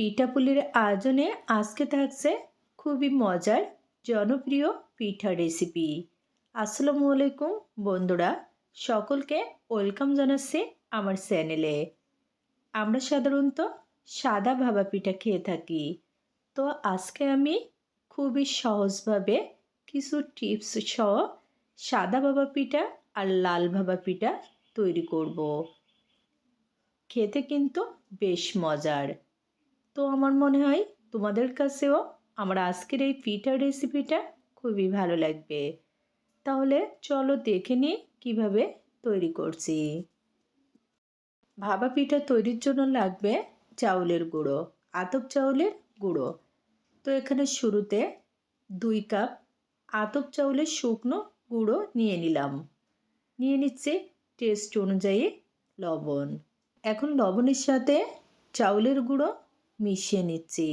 পিঠাপুলির আয়োজনে আজকে থাকছে খুবই মজার, জনপ্রিয় পিঠা রেসিপি আসসালামু আলাইকুম বন্ধুরা, সকলকে ওয়েলকাম জানাচ্ছি আমার চ্যানেলে আমরা সাধারণত সাদা ভাবা পিঠা খেয়ে থাকি। তো আজকে আমি খুবই সহজভাবে কিছু টিপস সহ সাদা ভাবা পিঠা আর লাল ভাবা পিঠা তৈরি করব। খেতে কিন্তু বেশ মজার। তো আমার মনে হয় তোমাদের কাছেও আমার আজকের এই পিঠার রেসিপিটা খুবই ভালো লাগবে। তাহলে চলো দেখে নিই কীভাবে তৈরি করছি। ভাবা পিঠা তৈরির জন্য লাগবে চাউলের গুঁড়ো, আতপ চাউলের গুঁড়ো। তো এখানে শুরুতে দুই কাপ আতপ চাউলের শুকনো গুঁড়ো নিয়ে নিলাম। নিয়ে নিচ্ছে টেস্ট অনুযায়ী লবণ। এখন লবণের সাথে চাউলের গুঁড়ো মিশিয়ে নিচ্ছি।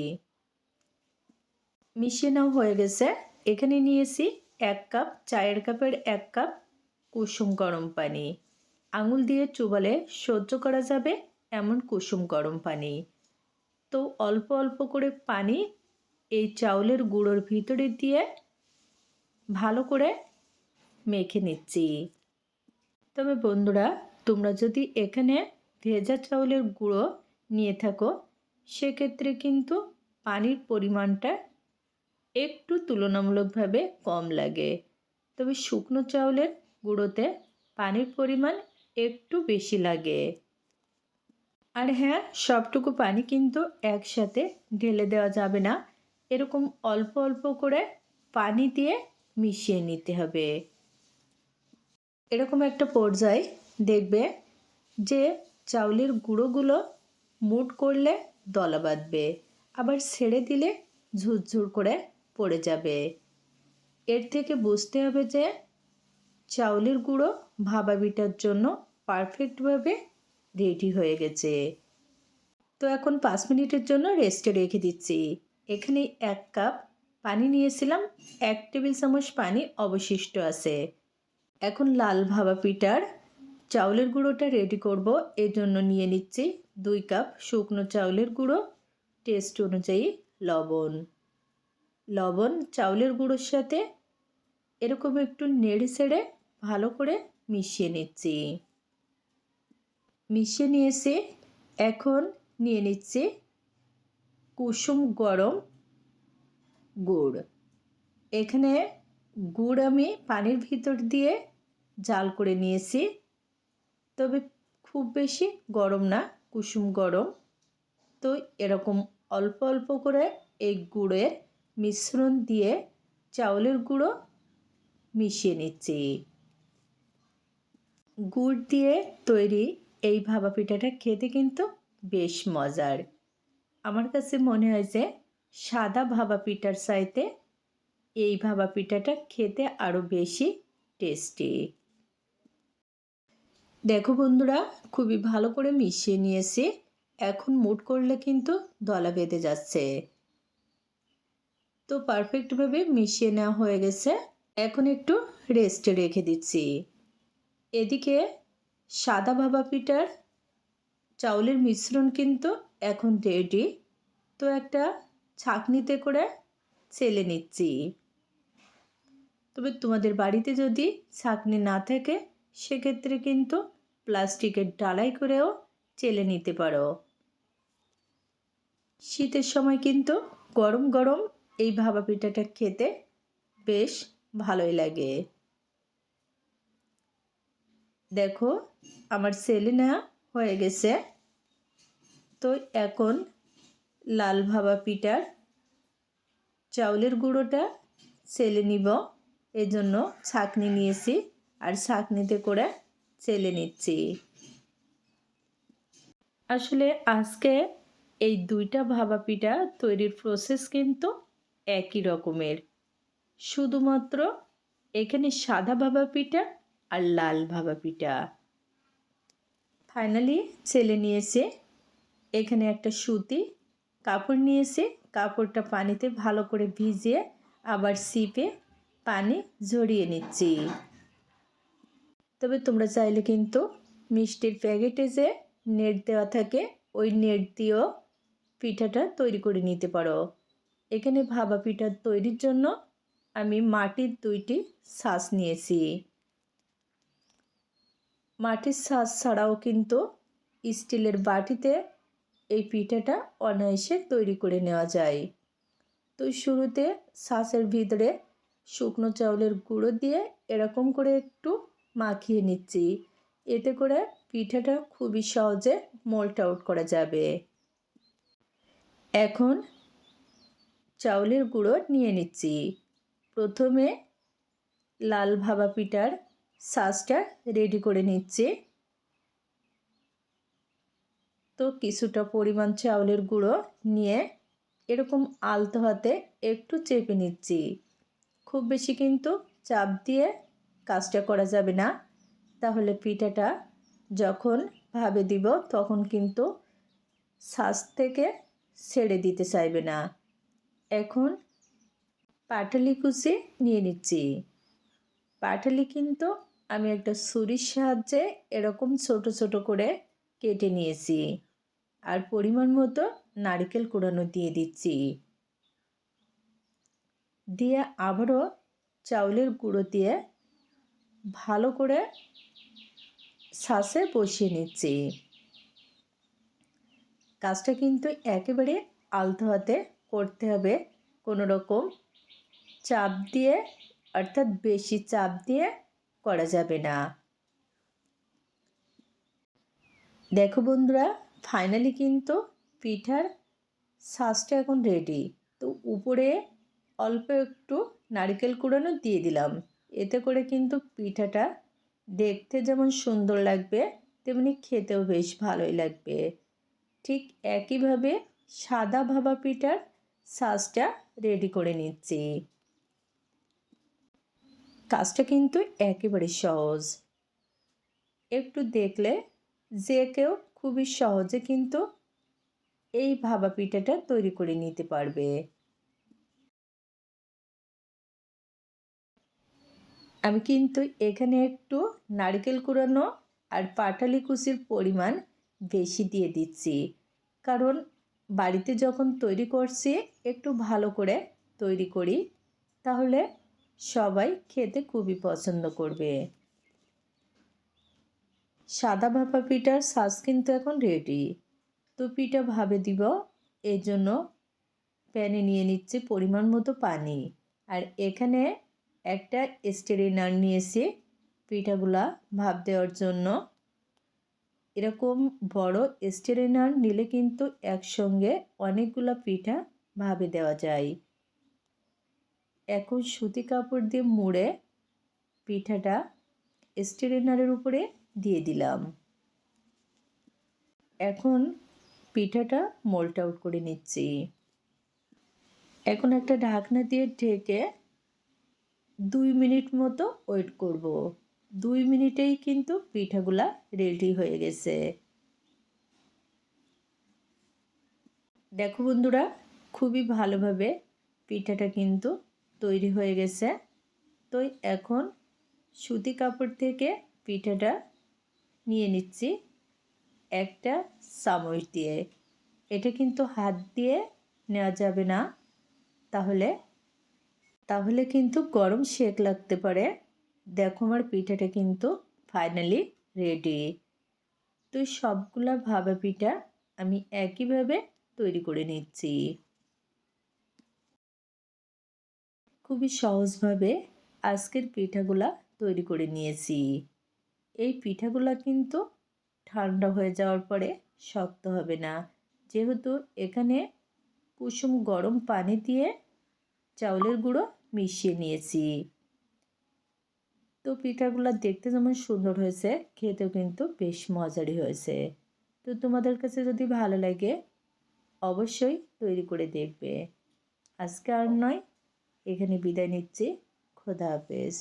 মিশিয়ে নেওয়া হয়ে গেছে। এখানে নিয়েছি এক কাপ, চায়ের কাপের এক কাপ কুসুম গরম পানি। আঙুল দিয়ে চুবালে সহ্য করা যাবে এমন কুসুম গরম পানি। তো অল্প অল্প করে পানি এই চাউলের গুঁড়োর ভিতরে দিয়ে ভালো করে মেখে নিচ্ছি। তবে বন্ধুরা, তোমরা যদি এখানে ভেজা চাউলের গুঁড়ো নিয়ে থাকো সেক্ষেত্রে কিন্তু পানির পরিমাণটা একটু তুলনামূলকভাবে কম লাগে। তবে শুকনো চাউলের গুঁড়োতে পানির পরিমাণ একটু বেশি লাগে। আর হ্যাঁ সবটুকু পানি কিন্তু একসাথে ঢেলে দেওয়া যাবে না। এরকম অল্প অল্প করে পানি দিয়ে মিশিয়ে নিতে হবে। এরকম একটা পর্যায়ে দেখবে যে চাউলের গুঁড়োগুলো মুট করলে দলা বাঁধবে। আবার ছেড়ে দিলে ঝুরঝুর করে পড়ে যাবে। এর থেকে বুঝতে হবে যে চাউলের গুঁড়ো ভাবা বিটার জন্য পারফেক্টভাবে রেডি হয়ে গেছে। তো এখন পাঁচ মিনিটের জন্য রেস্টে রেখে দিচ্ছি। এখানে এক কাপ পানি নিয়েছিলাম। এক টেবিল চামচ পানি অবশিষ্ট আছে। এখন লাল ভাবা পিঠার চাউলের গুঁড়োটা রেডি করব। এর জন্য নিয়ে নিচ্ছি দুই কাপ শুকনো চাউলের গুঁড়ো টেস্ট অনুযায়ী লবণ। লবণ, চাউলের গুঁড়োর সাথে এরকম একটু নেড়ে ছেড়ে ভালো করে মিশিয়ে নিচ্ছি। মিশিয়ে নিয়েছি, এখন নিয়ে নিচ্ছি কুসুম গরম গুড়। এখানে গুড় আমি পানির ভিতর দিয়ে জাল করে নিয়েছি। তবে খুব বেশি গরম না, কুসুম গরম। তো এরকম অল্প অল্প করে এই গুড়ের মিশ্রণ দিয়ে চাউলের গুঁড়ো মিশিয়ে নিচ্ছি। গুড় দিয়ে তৈরি এই ভাবা পিঠাটা খেতে কিন্তু বেশ মজার। আমার কাছে মনে হয় যে সাদা ভাবা পিঠার চাইতে এই ভাবা পিঠাটা খেতে আরও বেশি টেস্টি। দেখো বন্ধুরা, খুবই ভালো করে মিশিয়ে নিয়েছি। এখন মুট করলে কিন্তু দলা বেঁধে যাচ্ছে। তো পারফেক্টভাবে মিশিয়ে নেওয়া হয়ে গেছে। এখন একটু রেস্টে রেখে দিচ্ছি। এদিকে সাদা ভাবা পিঠার চাউলের মিশ্রণ কিন্তু এখন রেডি তো একটা ছাঁকনিতে করে ছেলে নিচ্ছি। তবে তোমাদের বাড়িতে যদি ছাঁকনি না থাকে, সেক্ষেত্রে কিন্তু প্লাস্টিকের ডালাই করেও চেলে নিতে পারো। শীতের সময় কিন্তু গরম গরম এই ভাবা পিঠাটা খেতে বেশ ভালোই লাগে। দেখো, আমার সেলে নেওয়া হয়ে গেছে। তো এখন লাল ভাবা পিঠার চাউলের গুঁড়োটা সেলে নিব। এজন্য ছাকনি নিয়েছি। আর ছাকনিতে করে চেলে নিচ্ছি। আসলে আজকে এই দুইটা ভাবা পিঠা তৈরির প্রসেস কিন্তু একই রকমের। শুধুমাত্র এখানে সাদা ভাবা পিঠা আর লাল ভাবা পিঠা ফাইনালি ছেলে নিয়েছে, এখানে একটা সুতি কাপড় নিয়েছে, কাপড়টা পানিতে ভালো করে ভিজিয়ে আবার সিপে পানি ঝরিয়ে নিচ্ছি। তবে তোমরা চাইলে কিন্তু মিষ্টির প্যাকেটে যে নেট দেওয়া থাকে, ওই নেট দিয়েও পিঠাটা তৈরি করে নিতে পারো। এখানে ভাবা পিঠা তৈরির জন্য আমি মাটির দুইটি শ্বাস নিয়েছি। মাটির শ্বাস ছাড়াও কিন্তু স্টিলের বাটিতে এই পিঠাটা অনায়াসে তৈরি করে নেওয়া যায়। তো শুরুতে শ্বাসের ভিতরে শুকনো চাউলের গুঁড়ো দিয়ে এরকম করে একটু মাখিয়ে নিচ্ছি। এতে করে পিঠাটা খুবই সহজে মোল্ট আউট করা যাবে। এখন চাউলের গুঁড়ো নিয়ে নিচ্ছি। প্রথমে লাল ভাবা পিঠার সাজটা রেডি করে নিচ্ছি। তো কিছুটা পরিমাণ চাউলের গুঁড়ো নিয়ে এরকম আলতো হাতে একটু চেপে নিচ্ছি। খুব বেশি কিন্তু চাপ দিয়ে কাজটা করা যাবে না। তাহলে পিঠাটা যখন ভাবে দিব, তখন কিন্তু শ্বাস থেকে ছেড়ে দিতে চাইবে না। এখন পাটালি কুচি নিয়ে নিচ্ছি। পাটালি কিন্তু আমি একটা ছুরির সাহায্যে এরকম ছোট ছোট করে কেটে নিয়েছি। আর পরিমাণ মতো নারকেল কুড়ানো দিয়ে দিচ্ছি। দিয়ে আবারও চাউলের গুঁড়ো দিয়ে ভালো করে শ্বাসে বসিয়ে নিচ্ছি। কাজটা কিন্তু একেবারে আলতো হাতে করতে হবে। কোনো রকম চাপ দিয়ে, অর্থাৎ বেশি চাপ দিয়ে করা যাবে না। দেখো বন্ধুরা ফাইনালি কিন্তু পিঠার শ্বাসটা এখন রেডি তো উপরে অল্প একটু নারকেল কুড়ানো দিয়ে দিলাম। এতে করে কিন্তু পিঠাটা দেখতে যেমন সুন্দর লাগবে, তেমনি খেতেও বেশ ভালোই লাগবে। ঠিক একইভাবে সাদা ভাবা পিঠার সাজটা রেডি করে নিচ্ছি। কাজটা কিন্তু একেবারে সহজ। একটু দেখলে যে কেউ খুবই সহজে কিন্তু এই ভাবা পিঠাটা তৈরি করে নিতে পারবে। আমি কিন্তু এখানে একটু নারকেল কুড়ানো আর পাটালি কুচির পরিমাণ বেশি দিয়ে দিচ্ছি। কারণ বাড়িতে যখন তৈরি করছি, একটু ভালো করে তৈরি করি, তাহলে সবাই খেতে খুবই পছন্দ করবে। সাদা ভাপা পিঠার সাজ কিন্তু এখন রেডি তো পিঠা ভাবে দিব এই জন্য প্যানে নিয়ে নিচ্ছে পরিমাণ মতো পানি। আর এখানে একটা স্টেরিনার নিয়েছি পিঠাগুলা ভাপ দেওয়ার জন্য। এরকম বড় স্টেরিনার নিলে কিন্তু একসঙ্গে অনেকগুলো পিঠা ভাবে দেওয়া যায়। এখন সুতি কাপড় দিয়ে মুড়ে পিঠাটা স্টেরিনারের উপরে দিয়ে দিলাম। এখন পিঠাটা মোল্ট আউট করে নিচ্ছি। এখন একটা ঢাকনা দিয়ে ঢেকে দুই মিনিট মতো ওয়েট করব। দুই মিনিটেই কিন্তু পিঠাগুলা রেডি হয়ে গেছে। দেখো বন্ধুরা, খুবই ভালোভাবে পিঠাটা কিন্তু তৈরি হয়ে গেছে। তো এখন সুতি কাপড় থেকে পিঠাটা নিয়ে নিচ্ছি একটা চামচ দিয়ে। এটা কিন্তু হাত দিয়ে নেওয়া যাবে না। তাহলে তাহলে কিন্তু গরম শেক লাগতে পারে। দেখো আমার পিঠাটা কিন্তু ফাইনালি রেডি তো সবগুলা ভাবা পিঠা আমি একইভাবে তৈরি করে নিচ্ছি। খুবই সহজভাবে আজকের পিঠাগুলা তৈরি করে নিয়েছি। এই পিঠাগুলা কিন্তু ঠান্ডা হয়ে যাওয়ার পরে শক্ত হবে না। যেহেতু এখানে কুসুম গরম পানি দিয়ে চাউলের গুঁড়ো মিশিয়ে নিয়েছি। তো পিঠাগুলো দেখতে যেমন সুন্দর হয়েছে, খেতেও কিন্তু বেশ মজারই হয়েছে। তো তোমাদের কাছে যদি ভালো লাগে, অবশ্যই তৈরি করে দেখবে। আজকে আর নয়, এখানে বিদায় নিচ্ছি। খোদা হাফেজ।